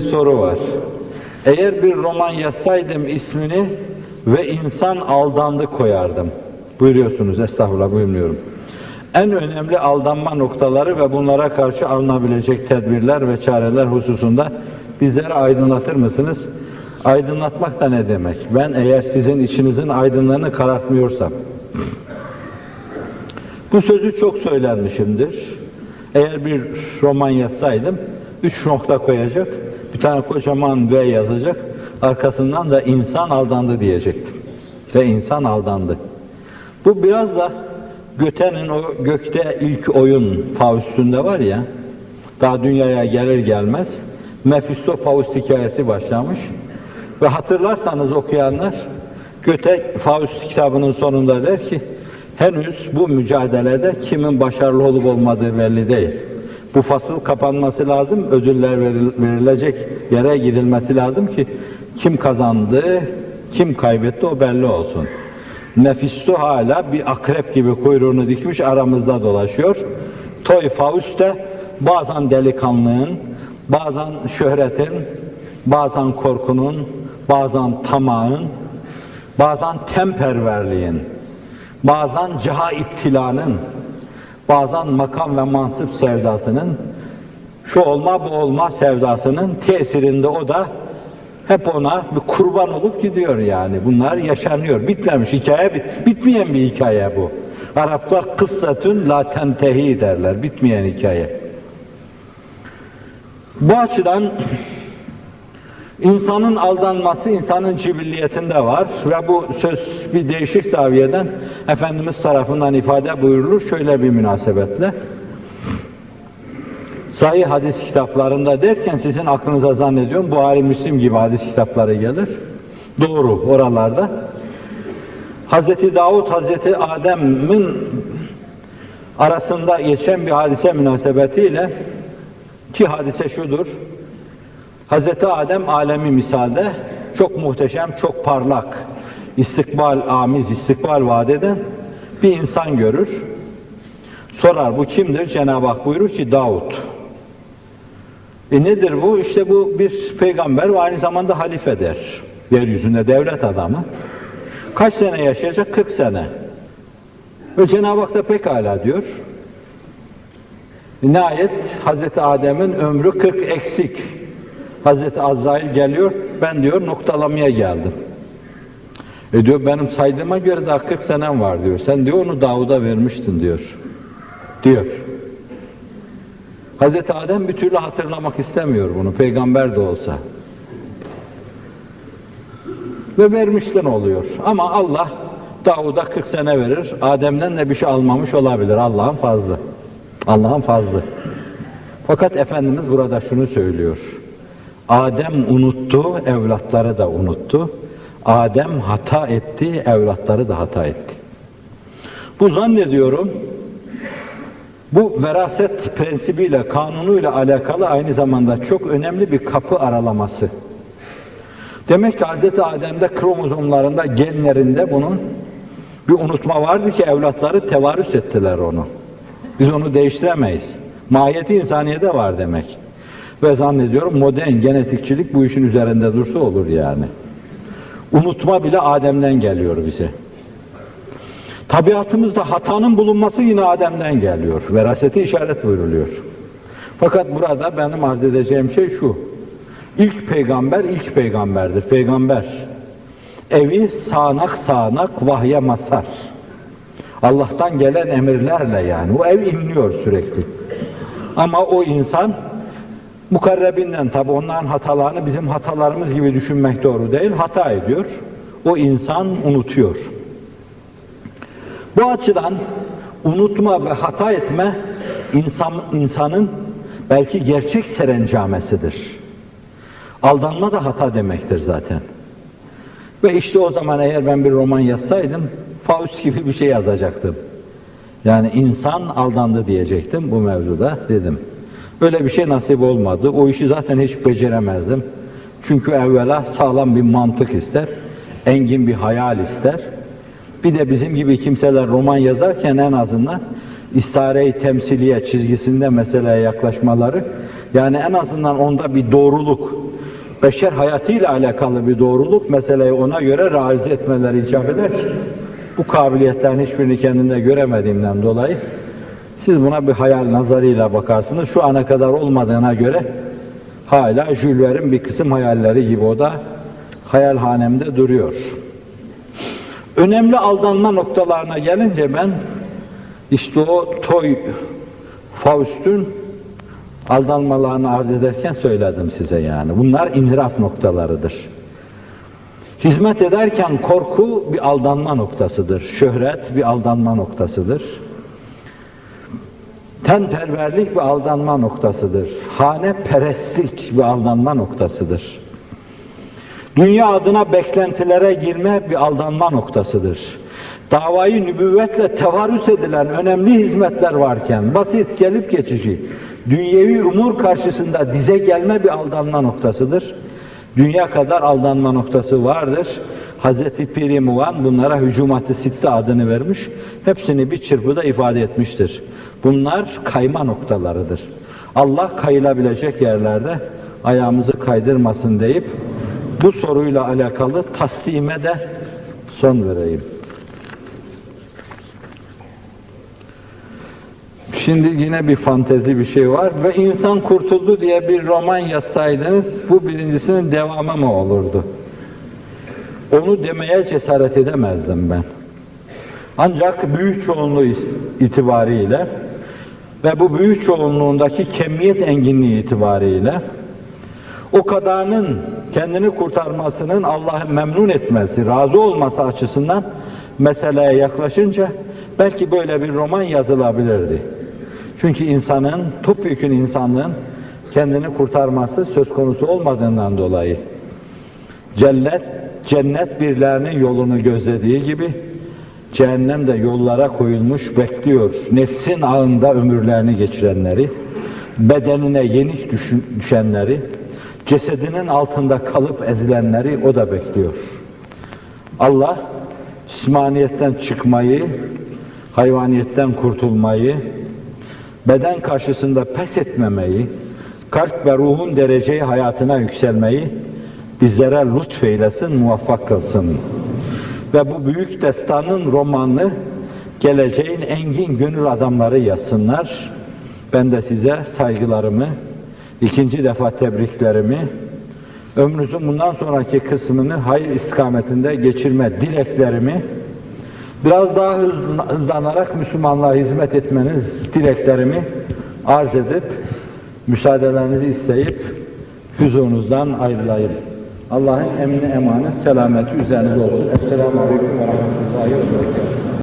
soru var. Eğer bir roman yazsaydım ismini ve insan aldandı koyardım. Buyuruyorsunuz estağfurullah buyurmuyorum. En önemli aldanma noktaları ve bunlara karşı alınabilecek tedbirler ve çareler hususunda bizlere aydınlatır mısınız? Aydınlatmak da ne demek? Ben eğer sizin içinizin aydınlığını karartmıyorsam, bu sözü çok söylenmişimdir. Eğer bir roman yazsaydım, üç nokta koyacak, bir tane kocaman V yazacak, arkasından da insan aldandı diyecektim. Ve insan aldandı. Bu biraz da Göte'nin o gökte ilk oyun Faust'ünde var ya, daha dünyaya gelir gelmez Mephisto Faust hikayesi başlamış. Ve hatırlarsanız okuyanlar Göte Faust kitabının sonunda der ki henüz bu mücadelede kimin başarılı olup olmadığı belli değil. Bu fasıl kapanması lazım, ödüller veril- verilecek yere gidilmesi lazım ki kim kazandı, kim kaybetti o belli olsun. Mefisto hala bir akrep gibi kuyruğunu dikmiş aramızda dolaşıyor. Toy Faust de bazen delikanlığın, bazen şöhretin, bazen korkunun, bazen tamağın, bazen temperverliğin, bazen ciha iptilanın, bazen makam ve mansıp sevdasının, şu olma bu olma sevdasının tesirinde o da hep ona bir kurban olup gidiyor yani. Bunlar yaşanıyor. Bitmemiş hikaye, bit- bitmeyen bir hikaye bu. Araplar kıssatün la tentehi derler. Bitmeyen hikaye. Bu açıdan insanın aldanması insanın cibilliyetinde var ve bu söz bir değişik zaviyeden Efendimiz tarafından ifade buyurulur şöyle bir münasebetle. Sahih hadis kitaplarında derken sizin aklınıza zannediyorum Buhari Müslim gibi hadis kitapları gelir. Doğru oralarda. Hazreti Davud Hazreti Adem'in arasında geçen bir hadise münasebetiyle ki hadise şudur. Hazreti Adem alemi misalde çok muhteşem, çok parlak, istikbal amiz, istikbal vaat eden bir insan görür. Sorar bu kimdir? Cenab-ı Hak buyurur ki Davud. E nedir bu? İşte bu bir peygamber ve aynı zamanda halifedir. Yeryüzünde devlet adamı. Kaç sene yaşayacak? 40 sene. Ve Cenab-ı Hak da pekala diyor. Nihayet Hazreti Adem'in ömrü 40 eksik. Hazreti Azrail geliyor, ben diyor noktalamaya geldim. E diyor benim saydığıma göre daha 40 senem var diyor. Sen diyor onu Davud'a vermiştin diyor. Diyor. Hazreti Adem bir türlü hatırlamak istemiyor bunu, peygamber de olsa. Ve vermişten oluyor. Ama Allah Davud'a 40 sene verir, Adem'den de bir şey almamış olabilir. Allah'ın fazlı. Allah'ın fazlı. Fakat Efendimiz burada şunu söylüyor. Adem unuttu, evlatları da unuttu. Adem hata etti, evlatları da hata etti. Bu zannediyorum bu veraset prensibiyle, kanunuyla alakalı aynı zamanda çok önemli bir kapı aralaması. Demek ki Hz. Adem'de kromozomlarında, genlerinde bunun bir unutma vardı ki evlatları tevarüs ettiler onu. Biz onu değiştiremeyiz. Mahiyeti insaniyede var demek. Ve zannediyorum modern genetikçilik bu işin üzerinde dursa olur yani. Unutma bile Adem'den geliyor bize. Tabiatımızda hatanın bulunması yine Adem'den geliyor. Veraseti işaret buyruluyor. Fakat burada benim arz edeceğim şey şu. İlk peygamber ilk peygamberdir. Peygamber evi sağanak sağanak vahye masar. Allah'tan gelen emirlerle yani. O ev inliyor sürekli. Ama o insan mukarrebinden tabi onların hatalarını bizim hatalarımız gibi düşünmek doğru değil. Hata ediyor. O insan unutuyor. Bu açıdan unutma ve hata etme insan, insanın belki gerçek serencamesidir. Aldanma da hata demektir zaten. Ve işte o zaman eğer ben bir roman yazsaydım Faust gibi bir şey yazacaktım. Yani insan aldandı diyecektim bu mevzuda dedim. Öyle bir şey nasip olmadı. O işi zaten hiç beceremezdim. Çünkü evvela sağlam bir mantık ister, engin bir hayal ister. Bir de bizim gibi kimseler roman yazarken en azından istare-i temsiliye çizgisinde meseleye yaklaşmaları yani en azından onda bir doğruluk, beşer hayatıyla alakalı bir doğruluk meseleyi ona göre raiz etmeleri icap eder ki bu kabiliyetlerin hiçbirini kendinde göremediğimden dolayı siz buna bir hayal nazarıyla bakarsınız. Şu ana kadar olmadığına göre hala Jules Verne'in bir kısım hayalleri gibi o da hayalhanemde duruyor. Önemli aldanma noktalarına gelince ben işte o Toy Faust'un aldanmalarını arz ederken söyledim size yani. Bunlar inhiraf noktalarıdır. Hizmet ederken korku bir aldanma noktasıdır. Şöhret bir aldanma noktasıdır. Tenperverlik bir aldanma noktasıdır. Hane perestlik bir aldanma noktasıdır. Dünya adına beklentilere girme bir aldanma noktasıdır. Davayı nübüvvetle tevarüs edilen önemli hizmetler varken basit gelip geçici dünyevi umur karşısında dize gelme bir aldanma noktasıdır. Dünya kadar aldanma noktası vardır. Hazreti Piri Muvan bunlara hücumat-ı sitte adını vermiş. Hepsini bir çırpıda ifade etmiştir. Bunlar kayma noktalarıdır. Allah kayılabilecek yerlerde ayağımızı kaydırmasın deyip bu soruyla alakalı taslime de son vereyim. Şimdi yine bir fantezi bir şey var ve insan kurtuldu diye bir roman yazsaydınız bu birincisinin devamı mı olurdu? Onu demeye cesaret edemezdim ben. Ancak büyük çoğunluğu itibariyle ve bu büyük çoğunluğundaki kemiyet enginliği itibariyle o kadarının kendini kurtarmasının Allah'ı memnun etmesi, razı olması açısından meseleye yaklaşınca belki böyle bir roman yazılabilirdi. Çünkü insanın, topyekun insanlığın kendini kurtarması söz konusu olmadığından dolayı cennet, cennet birlerinin yolunu gözlediği gibi cehennem de yollara koyulmuş bekliyor. Nefsin ağında ömürlerini geçirenleri, bedenine yenik düşenleri, cesedinin altında kalıp ezilenleri o da bekliyor. Allah cismaniyetten çıkmayı, hayvaniyetten kurtulmayı, beden karşısında pes etmemeyi, kalp ve ruhun dereceyi hayatına yükselmeyi bizlere lütfeylesin, muvaffak kılsın. Ve bu büyük destanın romanını geleceğin engin gönül adamları yazsınlar. Ben de size saygılarımı, ikinci defa tebriklerimi, ömrünüzün bundan sonraki kısmını hayır istikametinde geçirme dileklerimi, biraz daha hızlanarak Müslümanlığa hizmet etmeniz dileklerimi arz edip, müsaadelerinizi isteyip huzurunuzdan ayrılayım. Allah'ın emni emanet, selameti üzerinize olsun. Esselamu Aleyküm ve Rahmetullahi ve Berekatuhu.